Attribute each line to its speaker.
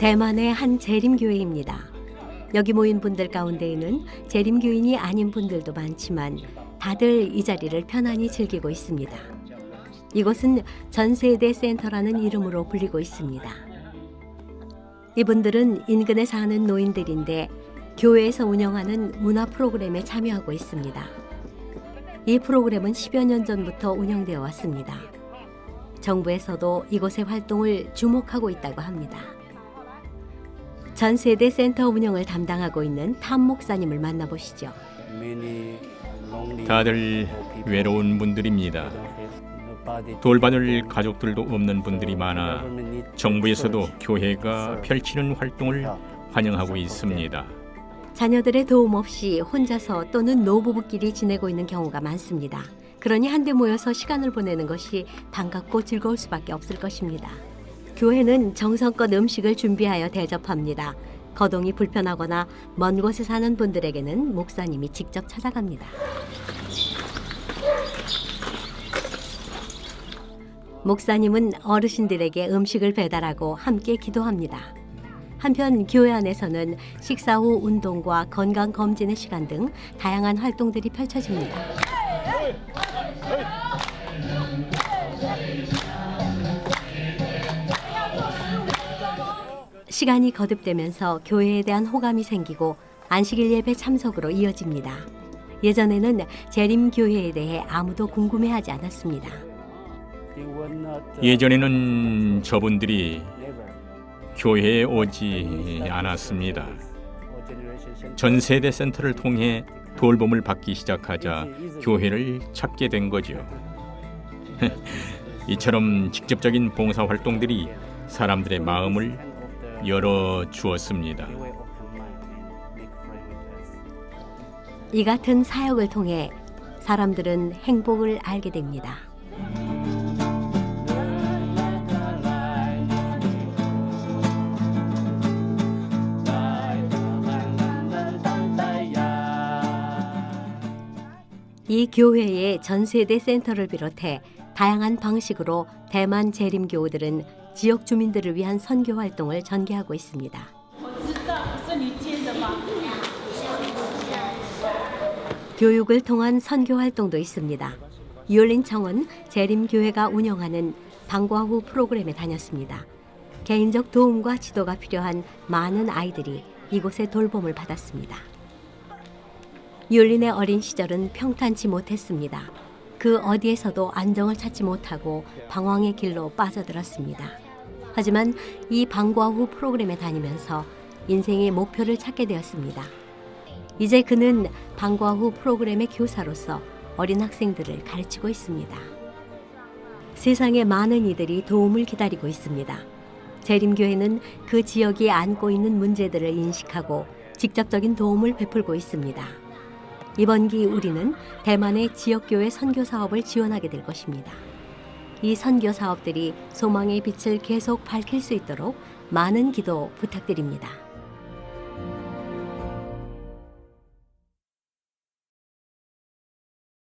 Speaker 1: 대만의 한 재림교회입니다. 여기 모인 분들 가운데에는 재림교인이 아닌 분들도 많지만 다들 이 자리를 편안히 즐기고 있습니다. 이곳은 전세대 센터라는 이름으로 불리고 있습니다. 이분들은 인근에 사는 노인들인데 교회에서 운영하는 문화 프로그램에 참여하고 있습니다. 이 프로그램은 10여 년 전부터 운영되어 왔습니다. 정부에서도 이곳의 활동을 주목하고 있다고 합니다. 전 세대 센터 운영을 담당하고 있는 탐 목사님을 만나보시죠.
Speaker 2: 다들 외로운 분들입니다. 돌봐줄 가족들도 없는 분들이 많아 정부에서도 교회가 펼치는 활동을 환영하고 있습니다.
Speaker 1: 자녀들의 도움 없이 혼자서 또는 노부부끼리 지내고 있는 경우가 많습니다. 그러니 한데 모여서 시간을 보내는 것이 반갑고 즐거울 수밖에 없을 것입니다. 교회는 정성껏 음식을 준비하여 대접합니다. 거동이 불편하거나 먼 곳에 사는 분들에게는 목사님이 직접 찾아갑니다. 목사님은 어르신들에게 음식을 배달하고 함께 기도합니다. 한편 교회 안에서는 식사 후 운동과 건강 검진의 시간 등 다양한 활동들이 펼쳐집니다. 시간이 거듭되면서 교회에 대한 호감이 생기고 안식일 예배 참석으로 이어집니다. 예전에는 재림 교회에 대해 아무도 궁금해하지 않았습니다.
Speaker 2: 예전에는 저분들이 교회에 오지 않았습니다. 전 세대 센터를 통해 돌봄을 받기 시작하자 교회를 찾게 된 거죠. 이처럼 직접적인 봉사 활동들이 사람들의 마음을 열어 주었습니다.
Speaker 1: 이 같은 사역을 통해 사람들은 행복을 알게 됩니다. 이 교회의 전 세대 센터를 비롯해 다양한 방식으로 대만 재림교우들은 지역 주민들을 위한 선교 활동을 전개하고 있습니다. 교육을 통한 선교 활동도 있습니다. 이올린 청은 재림교회가 운영하는 방과 후 프로그램에 다녔습니다. 개인적 도움과 지도가 필요한 많은 아이들이 이곳의 돌봄을 받았습니다. 이올린의 어린 시절은 평탄치 못했습니다. 그 어디에서도 안정을 찾지 못하고 방황의 길로 빠져들었습니다. 하지만 이 방과 후 프로그램에 다니면서 인생의 목표를 찾게 되었습니다. 이제 그는 방과 후 프로그램의 교사로서 어린 학생들을 가르치고 있습니다. 세상에 많은 이들이 도움을 기다리고 있습니다. 재림교회는 그 지역이 안고 있는 문제들을 인식하고 직접적인 도움을 베풀고 있습니다. 이번 기 우리는 대만의 지역교회 선교 사업을 지원하게 될 것입니다. 이 선교 사업들이 소망의 빛을 계속 밝힐 수 있도록 많은 기도 부탁드립니다.